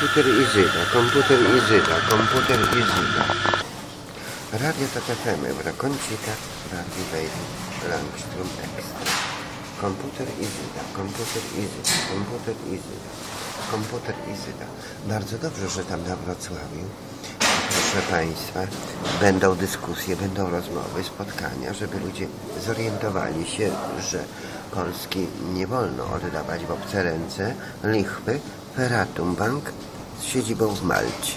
Komputer Izyda, komputer Izyda, komputer Izyda. Radio Tok FM, Brakoncita, Radio Baby, Langstrom Extra. Komputer Izyda, komputer Izyda, komputer Izyda, komputer Izyda. Bardzo dobrze, że tam na Wrocławiu, proszę Państwa, będą dyskusje, będą rozmowy, spotkania, żeby ludzie zorientowali się, że Polski nie wolno oddawać w obce ręce lichwy Ferratum Bank z siedzibą w Malcie.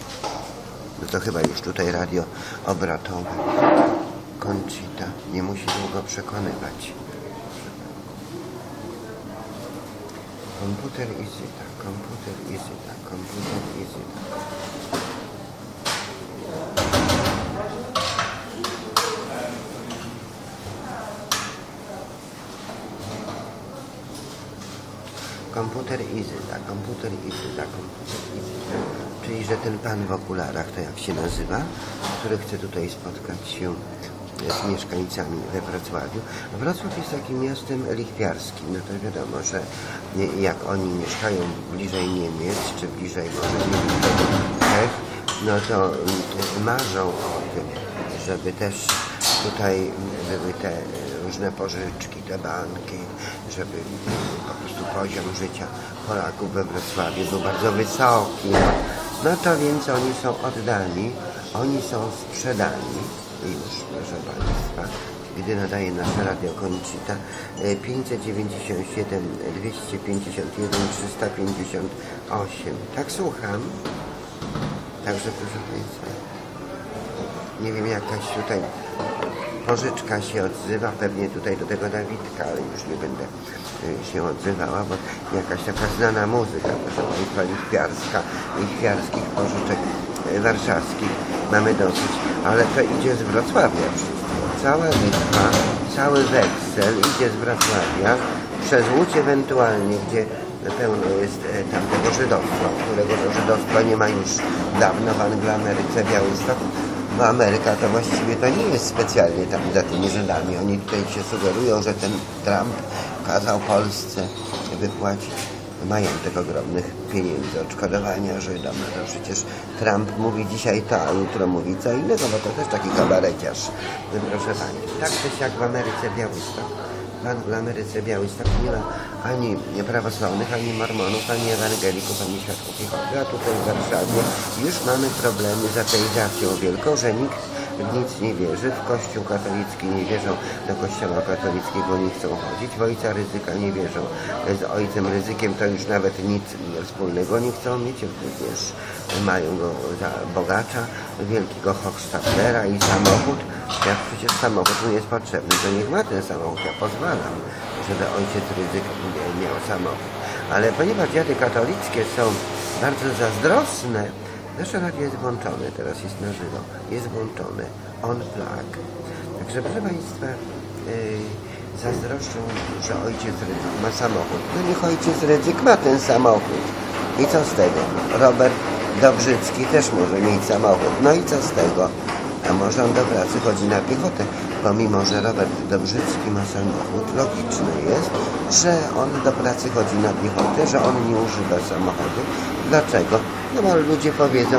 No to chyba już tutaj radio obrotowe. Conchita nie musi długo przekonywać. Komputer Izyda, komputer Izyda, komputer Izyda. Komputer Izyda, komputer Izyda, komputer Izyda. Czyli, że ten pan w okularach, to jak się nazywa, który chce tutaj spotkać się z mieszkańcami we Wrocławiu. Wrocław jest takim miastem lichwiarskim, no to wiadomo, że jak oni mieszkają bliżej Niemiec, czy bliżej może Czech, no to marzą o tym, żeby też tutaj były te różne pożyczki, te banki, żeby po prostu poziom życia Polaków we Wrocławiu był bardzo wysoki. No to więc oni są oddani, oni są sprzedani już, proszę Państwa, gdy nadaje nasze radio Konicita e, 597 251 358. Tak słucham. Także proszę Państwa, nie wiem jakaś tutaj pożyczka się odzywa, pewnie tutaj do tego Dawidka, ale już nie będę y, się odzywała, bo jakaś taka znana muzyka, proszę Państwa, lichwiarska, lichwiarskich pożyczek y, warszawskich mamy dosyć, ale to idzie z Wrocławia wszystko. Cała Litwa, cały weksel idzie z Wrocławia, przez Łódź ewentualnie, gdzie pełno jest e, tamtego żydostwa, którego to żydostwa nie ma już dawno w Angloameryce, Białystok, bo Ameryka to właściwie to nie jest specjalnie tam za tymi Żydami. Oni tutaj się sugerują, że ten Trump kazał Polsce wypłacić majątek ogromnych pieniędzy, odszkodowania Żydom. No przecież Trump mówi dzisiaj to, a jutro mówi co innego, bo to też taki kabareciarz. No, Proszę Pani, tak też jak w Ameryce Białystok. W Ameryce Białystok nie ma ani prawosławnych, ani mormonów, ani ewangelików, ani świadków. Jehowy, a tutaj w Warszawie już mamy problemy z ateizacją wielką, że nikt nic nie wierzy, w Kościół katolicki nie wierzą, do Kościoła katolickiego nie chcą chodzić, w Ojca Ryzyka nie wierzą, z Ojcem Ryzykiem to już nawet nic wspólnego nie chcą mieć, również mają go za bogacza, wielkiego Hochstaplera i samochód, jak przecież samochód mu jest potrzebny, to niech ma ten samochód, ja pozwalam, żeby ojciec ryzyk miał samochód. Ale ponieważ dziady katolickie są bardzo zazdrosne, nasze radio jest włączone, teraz jest na żywo, jest włączone, on flag. Także proszę Państwa, yy, zazdroszczą, że ojciec ryzyk ma samochód. No niech ojciec ryzyk ma ten samochód. I co z tego? Robert Dobrzycki też może mieć samochód. No i co z tego? A może on do pracy chodzi na piechotę, pomimo że Robert Dobrzycki ma samochód, logiczne jest, że on do pracy chodzi na piechotę, że on nie używa samochodu. Dlaczego? No bo ludzie powiedzą,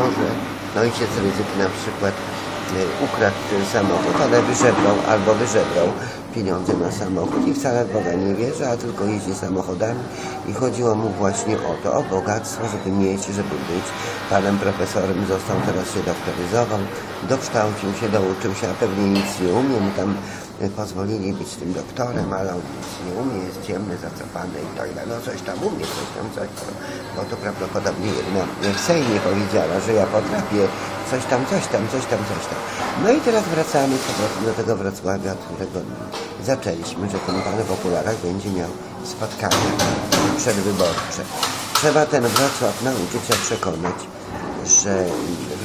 że ojciec ryzyk na przykład y, ukradł ten samochód, ale wyżebrał albo wyżebrał pieniądze na samochód i wcale w Boga nie wierzy, a tylko jeździ samochodami i chodziło mu właśnie o to, o bogactwo, żeby mieć, żeby być. Panem profesorem został, teraz się doktoryzował, dokształcił się, douczył się, a pewnie nic nie umie, mu tam pozwolili być tym doktorem, ale on nic nie umie, jest ciemny, zacofany i tak dalej. No coś tam umie, coś tam, coś tam. Bo to prawdopodobnie jedna w Sejmie powiedziała, że ja potrafię coś tam, coś tam, coś tam, coś tam. No i teraz wracamy do tego Wrocławia, od którego zaczęliśmy, że ten pan w okularach będzie miał spotkania przedwyborcze. Trzeba ten Wrocław nauczyć się przekonać, że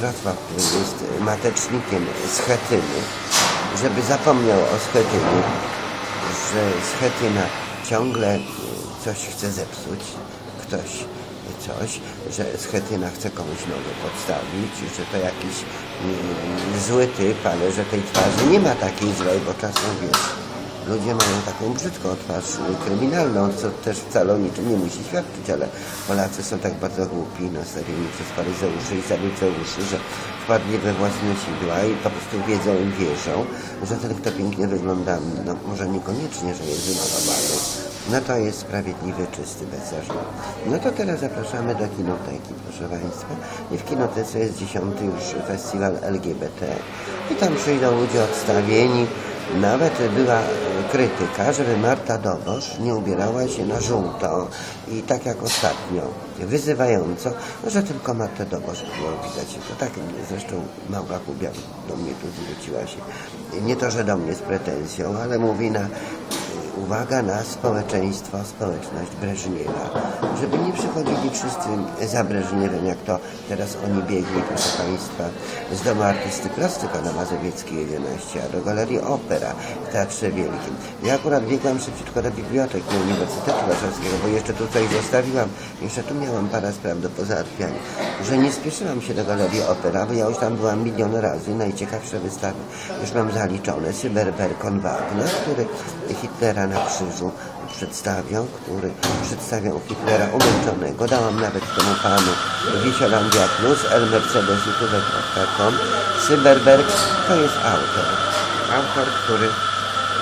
Wrocław, który jest matecznikiem Schetyny, żeby zapomniał o Schetynie, że Schetyna ciągle y, coś chce zepsuć, ktoś coś, że Schetyna chce komuś nogę podstawić, że to jakiś mm, zły typ, ale że tej twarzy nie ma takiej złej, bo czasem wiesz, ludzie mają taką brzydką twarz kryminalną, co też wcale o niczym nie musi świadczyć, ale Polacy są tak bardzo głupi, nastawieni przez faryzeuszy i saduceuszy, że wpadli we własne sidła i po prostu wiedzą i wierzą, że ten, kto pięknie wygląda, no może niekoniecznie, że jest wymalowany, no to jest sprawiedliwy, czysty, bez zarzutu. No to teraz zapraszamy do kinoteki, proszę Państwa. I w kinotece jest dziesiąty już festiwal LGBT. I tam przyjdą ludzie odstawieni. Nawet była krytyka, żeby Marta Dobosz nie ubierała się na żółto i tak jak ostatnio, wyzywająco, no, że tylko Martę Dobosz było widać. To tak zresztą Małga Kubiak do mnie tu zwróciła się. Nie to, że do mnie z pretensją, ale mówi na uwaga na społeczeństwo, społeczność Breżniewa, żeby nie przychodzili wszyscy za Breżniewem, jak to teraz oni biegli, proszę Państwa, z Domu Artysty Plastyka na Mazowieckiej 11, a do Galerii Opera w Teatrze Wielkim. Ja akurat biegłam szybciutko do biblioteki Uniwersytetu Warszawskiego, bo jeszcze tu coś zostawiłam, jeszcze tu miałam parę spraw do pozałatwiania, że nie spieszyłam się do Galerii Opera, bo ja już tam byłam milion razy, najciekawsze wystawy już mam zaliczone, Cyberberkon Wagner, który Hitlera na krzyżu przedstawiał, który przedstawiał Hitlera umęczonego. Dałam nawet temu panu Wisielandia Plus, El Mercedes YouTube.com. Cyberberg to jest autor. Autor, który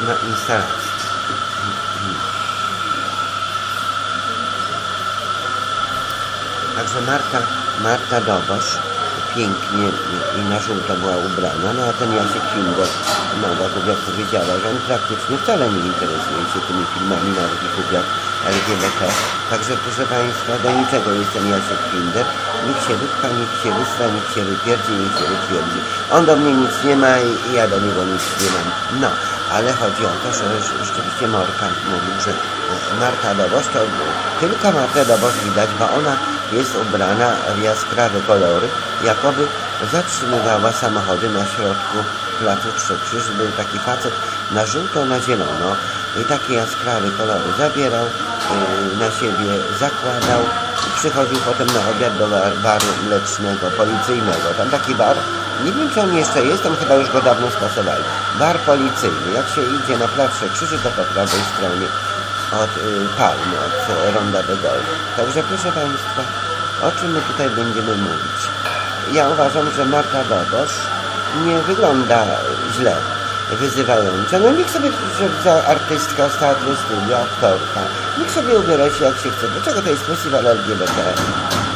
ma instalację. Także Marta, Marta Dobosz pięknie i na żółto była ubrana, no a ten Jasiek Finder, Małga Kubiak powiedziała, że on praktycznie wcale nie interesuje się tymi filmami Małgi Kubiak LGBT. Także proszę Państwa, do niczego jest ten Jasiek Finder. Niech się wypcha, niech się wystra, niech się wypierdzi, niech się wytwierdzi. On do mnie nic nie ma i i ja do niego nic nie mam. No, ale chodzi o to, że rzeczywiście Morka mówił, że Marta Dobosz to tylko Martę Dobosz widać, bo ona jest ubrana w jaskrawe kolory, jakoby zatrzymywała samochody na środku placu Trzech. Był taki facet na żółto, na zielono i takie jaskrawe kolory zabierał, yy, na siebie zakładał i przychodził potem na obiad do bar- baru mlecznego, policyjnego. Tam taki bar, nie wiem czy on jeszcze jest, tam chyba już go dawno skasowali. Bar policyjny. Jak się idzie na plac Trzech Krzyży, to po prawej stronie od y, Palmy, od y, Ronda de Gaulle. Także proszę Państwa, o czym my tutaj będziemy mówić? Ja uważam, że Marta Dobosz nie wygląda źle, wyzywająco. No niech sobie za artystka teatru studia, aktorka, niech sobie ubiera się jak się chce. Dlaczego to jest festiwal LGBT?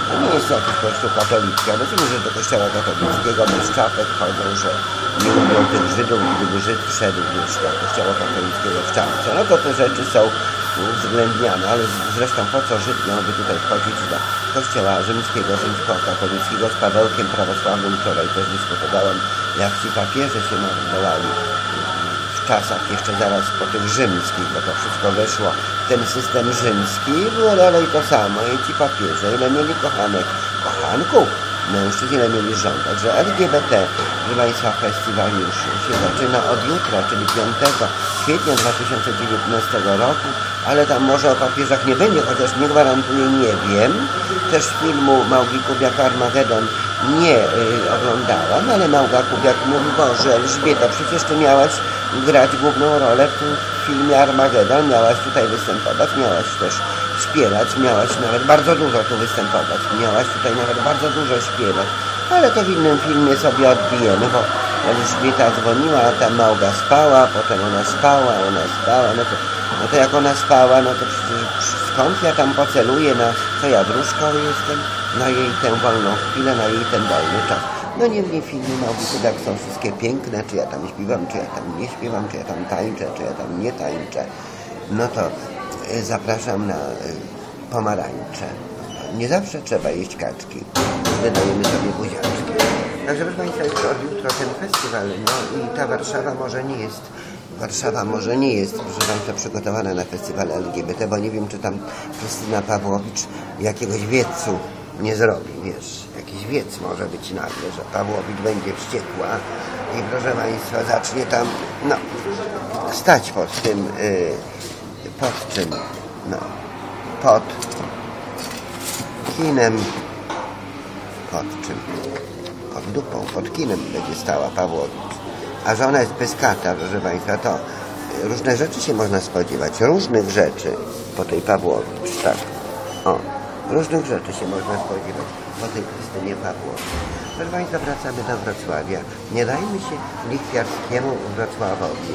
To nie jest jakiś kościół katolicki. Ja rozumiem, że do kościoła katolickiego bez czapek chodzą, że nie lubią tych Żydów, gdyby Żyd wszedł już do kościoła katolickiego w czapce. No to te rzeczy są uwzględniane, ale zresztą po co Żyd miałby tutaj wchodzić do kościoła rzymskiego, rzymskokatolickiego z Pawełkiem prawosławnym. Wczoraj też dyskutowałem, jak ci papieże się nazywali w czasach jeszcze zaraz po tych rzymskich, bo to wszystko weszło ten system rzymski i było dalej to samo. I ci papieże, ile mieli kochanek, kochanków, mężczyzn, ile mieli żon. Także LGBT, proszę Państwa, festiwal już się zaczyna od jutra, czyli 5 kwietnia 2019 roku, ale tam może o papieżach nie będzie, chociaż nie gwarantuję, nie wiem. Też filmu Małgi Kubiak Armagedon nie y, oglądałam, ale Małga Kubiak mówi, Boże Elżbieta, przecież Ty miałaś grać główną rolę w tym filmie Armagedon, miałaś tutaj występować, miałaś też śpiewać, miałaś nawet bardzo dużo tu występować, miałaś tutaj nawet bardzo dużo śpiewać, ale to w innym filmie sobie odbijemy, bo Elżbieta dzwoniła, ta Małga spała, potem ona spała, ona spała, no to, no to jak ona spała, no to przecież skąd ja tam poceluję, na co ja wróżką jestem, na jej tę wolną chwilę, na jej ten wolny czas. No niemniej filmy Małgi Kudak są wszystkie piękne, czy ja tam śpiewam, czy ja tam nie śpiewam, czy ja tam tańczę, czy ja tam nie tańczę. No to y, zapraszam na y, pomarańcze. Nie zawsze trzeba jeść kaczki. Wydajemy sobie buziaczki. Także proszę Państwa, już od jutra ten festiwal, no i ta Warszawa może nie jest Warszawa może nie jest, proszę Państwa, przygotowana na festiwal LGBT, bo nie wiem, czy tam Krystyna Pawłowicz jakiegoś wiecu nie zrobi, wiesz, jakiś wiec może być nagle, że Pawłowicz będzie wściekła i proszę Państwa, zacznie tam, no, stać pod tym, y, pod czym, no, pod kinem, pod czym, pod dupą, pod kinem będzie stała Pawłowicz. A że ona jest pyskata, proszę Państwa, to różne rzeczy się można spodziewać, różnych rzeczy po tej Pawłowicz, tak. O, różnych rzeczy się można spodziewać po tej Krystynie Pawłowicz. Proszę Państwa, wracamy do Wrocławia. Nie dajmy się lichwiarskiemu Wrocławowi.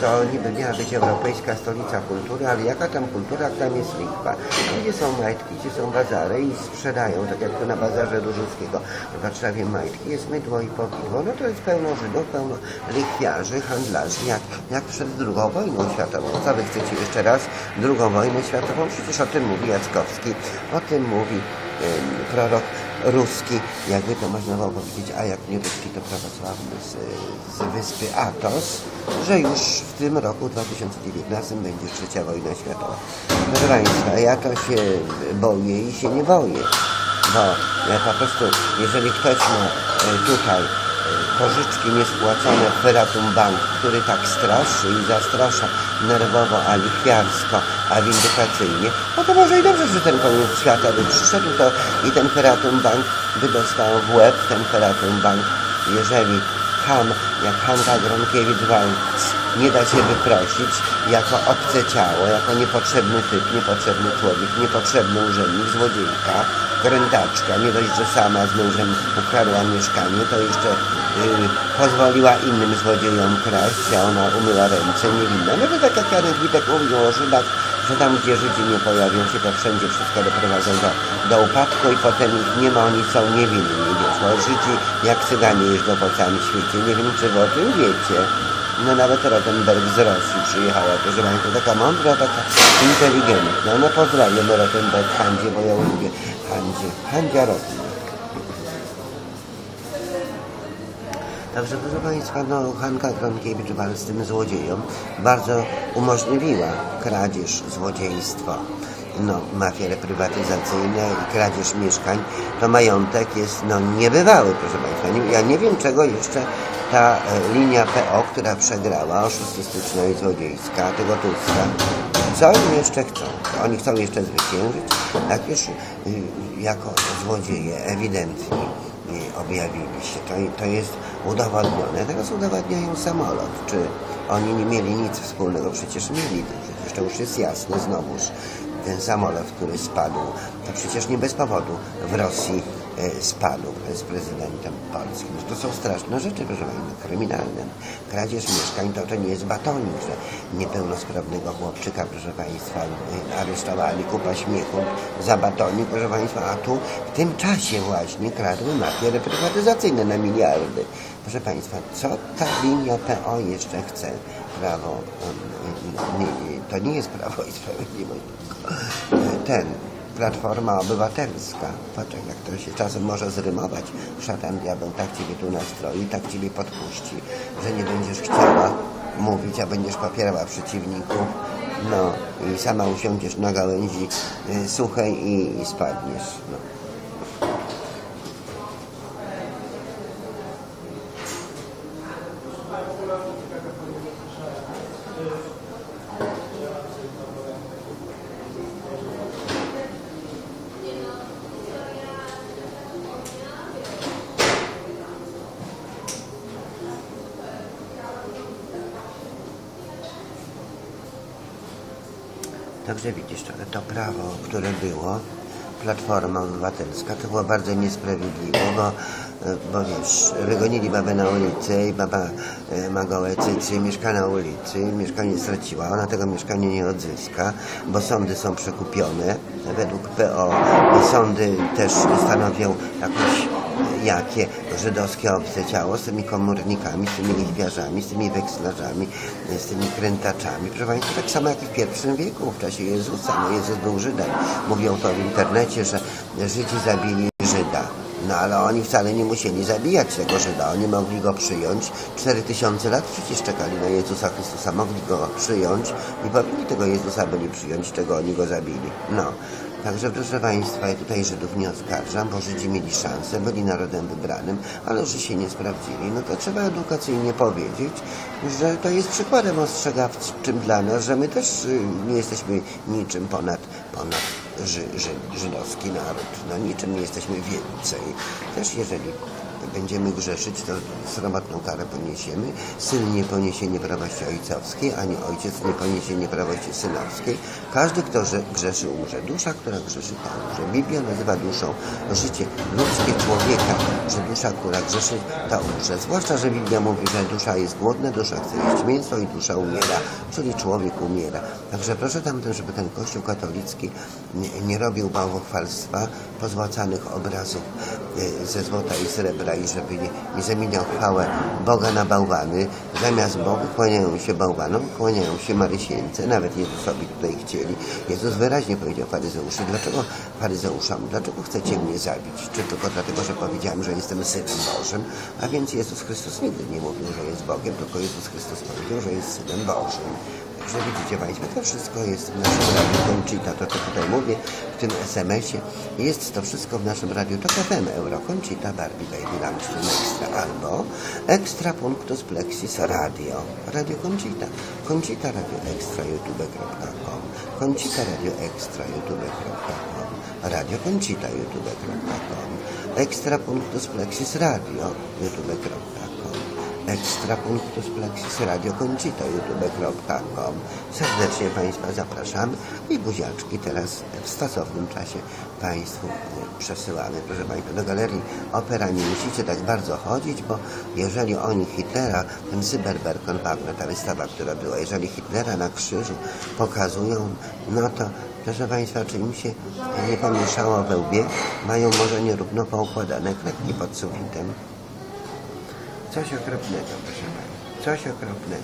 To niby miała być europejska stolica kultury, ale jaka tam kultura, tam jest lichwa. Gdzie są majtki, gdzie są bazary i sprzedają, tak jak to na bazarze Różyckiego w Warszawie majtki, jest mydło i powidło. No to jest pełno Żydów, pełno lichwiarzy, handlarzy, jak, jak przed drugą wojną światową. Co wy chcecie jeszcze raz? Drugą wojnę światową? Przecież o tym mówi Jackowski, o tym mówi prorok ruski, jakby to można było powiedzieć, a jak nie ruski, to prawosławny z, z wyspy Atos, że już w tym roku 2019 będzie trzecia wojna światowa. Proszę Państwa, ja to się boję i się nie boję, bo ja po prostu, jeżeli ktoś ma e, tutaj pożyczki niespłacone Feratum Bank, który tak straszy i zastrasza nerwowo, a lichwiarsko, a windykacyjnie, no to może i dobrze, że ten koniec świata by przyszedł to i ten Feratum Bank by dostał w łeb, ten Feratum Bank, jeżeli ham, jak Hanka Gronkiewicz-Walc nie da się wyprosić jako obce ciało, jako niepotrzebny typ, niepotrzebny człowiek, niepotrzebny urzędnik, złodziejka, krętaczka, nie dość, że sama z mężem ukradła mieszkanie, to jeszcze yy, pozwoliła innym złodziejom kraść, a ona umyła ręce, niewinna. No to tak jak Janek Witek mówił o Żydach, że tam gdzie Żydzi nie pojawią się, to wszędzie wszystko doprowadzą do, do upadku i potem ich nie ma, oni są niewinni, wiesz, bo Żydzi jak cyganie jeżdżą po całym świecie, nie wiem czy wy o tym wiecie. No nawet Rottenberg z Rosji przyjechała, proszę Państwa, taka mądra, taka inteligentna. No pozdrawiam Rottenberg Handzie, bo ja lubię Handzie. Handzia Rottenberg. Także proszę Państwa, no Hanka Gronkiewicz-Walc z tym złodziejom bardzo umożliwiła kradzież, złodziejstwo, no mafie reprywatyzacyjne i kradzież mieszkań, to majątek jest no niebywały, proszę Państwa. Ja nie wiem czego jeszcze ta e, linia PO, która przegrała, oszustyczna i złodziejska, tego Tuska, co oni jeszcze chcą? Oni chcą jeszcze zwyciężyć? Tak już y, jako złodzieje ewidentni y, objawili się. To, to jest udowodnione. Teraz udowadniają samolot. Czy oni nie mieli nic wspólnego? Przecież mieli. To już jest jasne znowuż. Ten samolot, który spadł, to przecież nie bez powodu w Rosji spadł z prezydentem polskim. To są straszne rzeczy, proszę Państwa, kryminalne. Kradzież mieszkań to, to nie jest batonik, że niepełnosprawnego chłopczyka, proszę Państwa, e, aresztowali, kupa śmiechu za batonik, proszę Państwa, a tu w tym czasie właśnie kradły mafie reprywatyzacyjne na miliardy. Proszę Państwa, co ta linia PO jeszcze chce? Prawo, to nie jest Prawo i Sprawiedliwość, tylko ten, Platforma Obywatelska. Patrz, jak to się czasem może zrymować. Szatan diabeł tak Ciebie tu nastroi, tak Ciebie podpuści, że nie będziesz chciała mówić, a będziesz popierała przeciwników. No i sama usiądziesz na gałęzi y, suchej i, i spadniesz. No. Także widzisz, to, to prawo, które było, Platforma Obywatelska, to było bardzo niesprawiedliwe, bo, bo wiesz, wygonili babę na ulicę i baba e, ma gołe cycy, mieszka na ulicy, mieszkanie straciła, ona tego mieszkania nie odzyska, bo sądy są przekupione według PO i sądy też stanowią jakąś jakie żydowskie obce ciało z tymi komornikami, z tymi lichwiarzami, z tymi wekslarzami, z tymi krętaczami. Proszę Państwa, tak samo jak i w pierwszym wieku, w czasie Jezusa. No Jezus był Żydem. Mówią to w internecie, że Żydzi zabili Żyda. No ale oni wcale nie musieli zabijać tego Żyda. Oni mogli go przyjąć. 4000 lat przecież czekali na Jezusa Chrystusa. Mogli go przyjąć i powinni tego Jezusa byli przyjąć, czego oni go zabili. No. Także proszę Państwa, ja tutaj Żydów nie oskarżam, bo Żydzi mieli szansę, byli narodem wybranym, ale że się nie sprawdzili, no to trzeba edukacyjnie powiedzieć, że to jest przykładem ostrzegawczym dla nas, że my też y, nie jesteśmy niczym ponad, ponad ży, ży, żydowski naród. No niczym nie jesteśmy więcej. Też jeżeli będziemy grzeszyć, to sromotną karę poniesiemy. Syn nie poniesie nieprawości ojcowskiej, ani ojciec nie poniesie nieprawości synowskiej. Każdy, kto grzeszy, umrze. Dusza, która grzeszy, ta umrze. Biblia nazywa duszą życie ludzkie człowieka, że dusza, która grzeszy, ta umrze. Zwłaszcza, że Biblia mówi, że dusza jest głodna, dusza chce jeść mięso i dusza umiera, czyli człowiek umiera. Także proszę tamten, żeby ten Kościół katolicki nie, nie robił bałwochwalstwa, pozłacanych obrazów e, ze złota i srebra i żeby nie, zamieniał chwałę Boga na bałwany. Zamiast Bogu kłaniają się bałwanom, kłaniają się Marysieńce, nawet Jezusowi tutaj chcieli. Jezus wyraźnie powiedział faryzeuszy, dlaczego faryzeuszom, dlaczego chcecie mnie zabić? Czy tylko dlatego, że powiedziałem, że jestem Synem Bożym? A więc Jezus Chrystus nigdy nie mówił, że jest Bogiem, tylko Jezus Chrystus powiedział, że jest Synem Bożym. Także widzicie Państwo, to wszystko jest w naszym radiu Conchita, to co tutaj mówię w tym SMS-ie. Jest to wszystko w naszym radiu to FM Euro Conchita, Barbie Baby Lunch Extra albo Extra Punctus Plexis Radio. Radio Conchita. Conchita Radio Extra youtube.com Conchita Radio Extra youtube.com Radio Conchita youtube.com Extra Punctus Plexis Radio youtube.com Ekstra Radio youtube.com Serdecznie Państwa zapraszamy i buziaczki teraz w stosownym czasie Państwu przesyłamy. Proszę Państwa, do Galerii Opera nie musicie tak bardzo chodzić, bo jeżeli oni Hitlera, ten Cyberberkon Wagner, ta wystawa, która była, jeżeli Hitlera na krzyżu pokazują, no to Proszę Państwa, czy im się nie pomieszało we łbie? Mają może nierówno poukładane kredki pod sufitem. Coś okropnego, proszę Pani. Coś okropnego.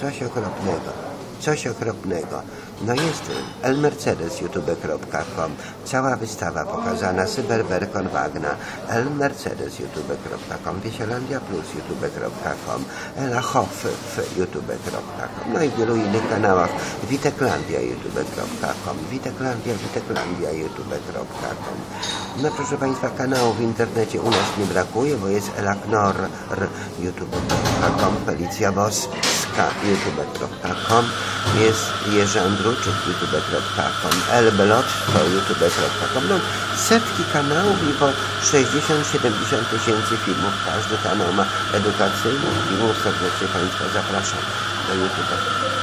Coś okropnego. Coś okropnego. No jest elmercedes.youtube.com Cała wystawa pokazana Cyberberkon Wagna. Elmercedes.youtube.com Wiesielandia Plus youtube.com Ela Hoff youtube.com No i wielu innych kanałach. Witeklandia youtube.com Witeklandia, Witeklandia youtube.com No proszę Państwa, kanałów w internecie u nas nie brakuje, bo jest Elaknor youtube.com Felicja Boska youtube.com jest Jerzy Andruczyk youtube.com elbelotstwo youtube.com no, setki kanałów i po 60-70 tysięcy filmów każdy kanał ma edukacyjnych filmów serdecznie Państwa zapraszam do YouTube.